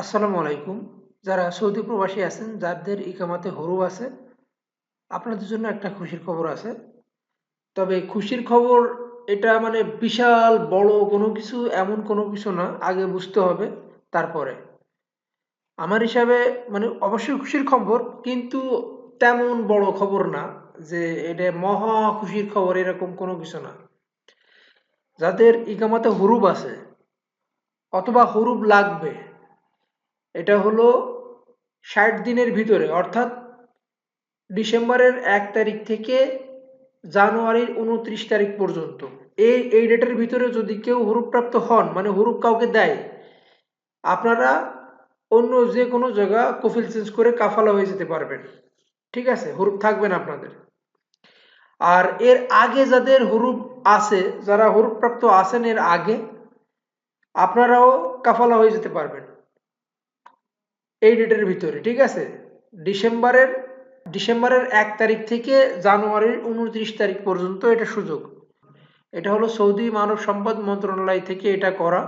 আসসালামু আলাইকুম। যারা সৌদি প্রবাসী আছেন, যাদের ইকামাতে হরুপ আছে, আপনাদের জন্য একটা খুশির খবর আছে। তবে খুশির খবর, এটা মানে বিশাল, বড় কোনো কিছু, এমন কোনো কিছু না, আগে বুঝতে হবে, তারপরে। আমার হিসাবে মানে অবশ্যই খুশির খবর, কিন্তু তেমন বড় খবর না, যে এটা মহা খুশির খবর, এরকম কোনো কিছু না। যাদের ইকামাতে হরুপ আছে, অথবা হরুপ লাগবে এটা হলো ষাট দিনের ভিতরে, অর্থাৎ ডিসেম্বরের এক তারিখ থেকে জানুয়ারির উনত্রিশ তারিখ পর্যন্ত। এই এই ডেটের ভিতরে যদি কেউ হরুপ্রাপ্ত হন মানে হরুপ কাউকে দেয়, আপনারা অন্য যে কোনো জায়গা কফিল চেঞ্জ করে কাফালা হয়ে যেতে পারবেন। ঠিক আছে? হরুপ থাকবেন আপনাদের। আর এর আগে যাদের হরুপ আছে, যারা হরুপ্রাপ্ত আছেন এর আগে, আপনারাও কাফালা হয়ে যেতে পারবেন। এই ডেটের ভিতরে, ঠিক আছে? ডিসেম্বরের ডিসেম্বরের এক তারিখ থেকে জানুয়ারির উনত্রিশ তারিখ পর্যন্ত এটা সুযোগ। এটা হলো সৌদি মানব সম্পদ মন্ত্রণালয় থেকে এটা করা।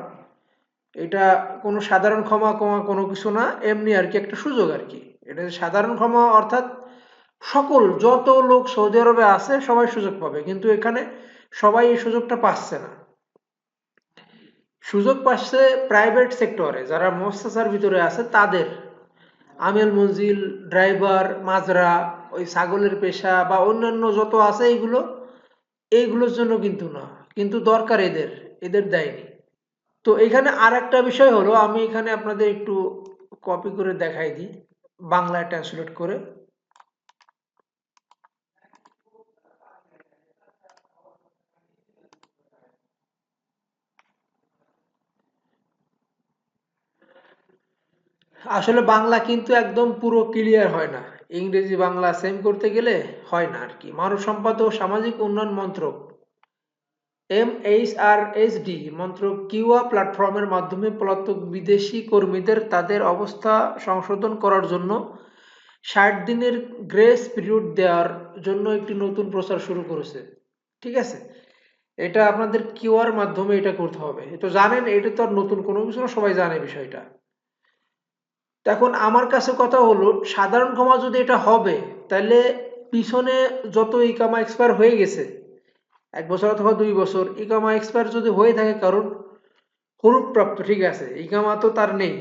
এটা কোনো সাধারণ ক্ষমা কমা কোনো কিছু না, এমনি আর কি একটা সুযোগ আর কি। এটা সাধারণ ক্ষমা অর্থাৎ সকল, যত লোক সৌদি আরবে আছে, সবাই সুযোগ পাবে। কিন্তু এখানে সবাই এই সুযোগটা পাচ্ছে না। সুযোগ পাচ্ছে প্রাইভেট সেক্টরে যারা মস্তাসার ভিতরে আছে, তাদের। আমেল মঞ্জিল, ড্রাইভার, মাজরা, ওই ছাগলের পেশা বা অন্যান্য যত আছে এইগুলো এইগুলোর জন্য কিন্তু না। কিন্তু দরকার এদের এদের দেয়নি। তো এখানে আর একটা বিষয় হলো, আমি এখানে আপনাদের একটু কপি করে দেখাই দিই বাংলায় ট্রান্সলেট করে। আসলে বাংলা কিন্তু একদম পুরো ক্লিয়ার হয় না। ইংরেজি বাংলা সেম করতে গেলে হয় না আর কি। মানব সম্পদ ও সামাজিক উন্নয়ন মন্ত্রক এম এইচ মন্ত্রক কিউয়া প্ল্যাটফর্মের মাধ্যমে পলাতক বিদেশি কর্মীদের তাদের অবস্থা সংশোধন করার জন্য ষাট দিনের গ্রেস পিরিয়ড দেওয়ার জন্য একটি নতুন প্রচার শুরু করেছে। ঠিক আছে? এটা আপনাদের কিউআর মাধ্যমে এটা করতে হবে। তো জানেন, এটা তো আর নতুন কোনো কিছু না, সবাই জানে বিষয়টা। এখন আমার কাছে কথা হলো, সাধারণ ক্ষমা যদি এটা হবে, তাহলে পিছনে যত ইকামা এক্সপায়ার হয়ে গেছে, এক বছর অথবা দুই বছর ইকামা এক্সপায়ার যদি হয়ে থাকে, কারণ হরুপ প্রাপ্ত, ঠিক আছে ইকামা তো তার নেই,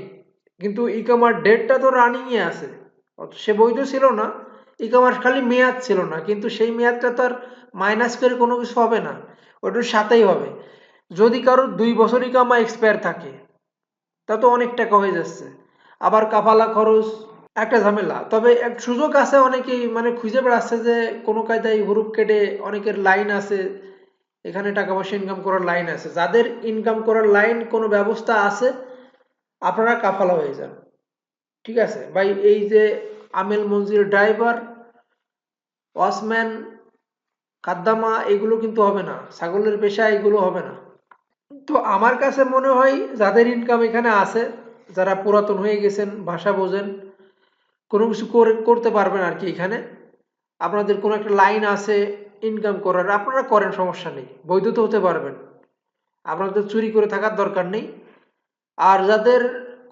কিন্তু ইকামার ডেটটা তো রানিংয়ে আছে সে বৈধ ছিল না ইকামার খালি মেয়াদ ছিল না, কিন্তু সেই মেয়াদটা তো আর মাইনাস করে কোনো কিছু হবে না, ওটার সাথেই হবে। যদি কারোর দুই বছর ইকামা এক্সপায়ার থাকে, তা তো অনেক টাকা হয়ে যাচ্ছে। আবার কাফালা খরচ, একটা ঝামেলা। তবে এক সুযোগ আছে অনেকেই মানে খুঁজে বেড়াচ্ছে যে কোনো কায়দায় হুরুপ কেটে অনেকের লাইন আছে, এখানে টাকা পয়সা ইনকাম করার লাইন আছে। যাদের ইনকাম করার লাইন কোনো ব্যবস্থা আছে, আপনারা কাফালা হয়ে যান। ঠিক আছে? ভাই, এই যে আমেল মঞ্জির ড্রাইভার, ওয়াসম্যান খাদ্দামা এগুলো কিন্তু হবে না। ছাগলের পেশা, এগুলো হবে না। তো আমার কাছে মনে হয়, যাদের ইনকাম এখানে আছে যারা পুরাতন হয়ে গেছেন, ভাষা বোঝেন, কোনো কিছু করে, করতে পারবেন আর কি এখানে। আপনাদের কোনো একটা লাইন আছে ইনকাম করার, আপনারা করেন, সমস্যা নেই, বৈধ তো হতে পারবেন। আপনাদের চুরি করে থাকার দরকার নেই। আর যাদের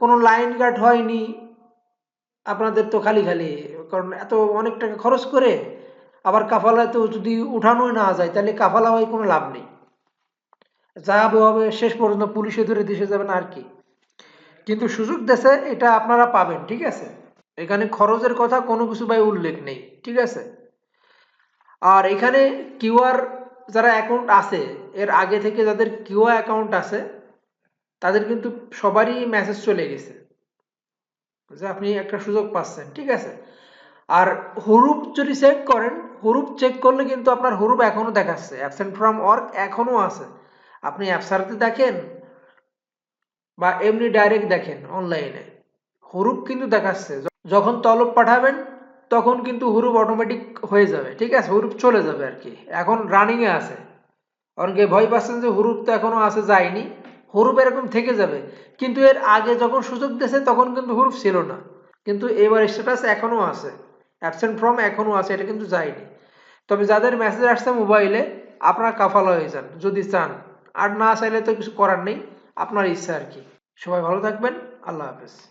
কোনো লাইন গার্ড হয়নি, আপনাদের তো খালি খালি, কারণ এত অনেক টাকা খরচ করে আবার কাফালা তো যদি উঠানোই না যায়, তাহলে কাফালা হয় কোনো লাভ নেই। যা হবে শেষ পর্যন্ত পুলিশে ধরে দেশে যাবেন আর কি। কিন্তু সুযোগ দেশে এটা আপনারা পাবেন, ঠিক আছে? এখানে খরচের কথা কোনো কিছু ভাই উল্লেখ নেই, ঠিক আছে? আর এখানে কিউআর যারা অ্যাকাউন্ট আছে, এর আগে থেকে যাদের কিউআর অ্যাকাউন্ট আছে, তাদের কিন্তু সবারই মেসেজ চলে গেছে, যে আপনি একটা সুযোগ পাচ্ছেন, ঠিক আছে? আর হুরুপ যদি চেক করেন হুরুপ চেক করলে কিন্তু আপনার হুরুপ এখনও দেখাচ্ছে অ্যাবসেন্ট ফ্রম ওয়ার্ক এখনও আছে। আপনি অ্যাপসারতে দেখেন বা এমনি ডাইরেক্ট দেখেন অনলাইনে হুরুপ কিন্তু দেখাচ্ছে। যখন তলব পাঠাবেন, তখন কিন্তু হুরুপ অটোমেটিক হয়ে যাবে, ঠিক আছে? হুরুপ চলে যাবে আর কি। এখন রানিংয়ে আছে। অনেকে ভয় পাচ্ছেন যে হুরুপ তো এখনও আছে, যায়নি। হুরুপ এরকম থেকে যাবে। কিন্তু এর আগে যখন সুযোগ দিয়েছে, তখন কিন্তু হুরুপ ছিল না। কিন্তু এবার স্ট্যাটাস এখনও আছে। অ্যাবসেন্ট ফ্রম এখনও আছে, এটা কিন্তু যায়নি। তবে যাদের মেসেজ আসছে মোবাইলে আপনারা কাফালা হয়ে যান, যদি চান। আর না চাইলে তো কিছু করার নেই। আপনার ইচ্ছা আর কি। সবাই ভালো থাকবেন। আল্লাহ হাফেজ।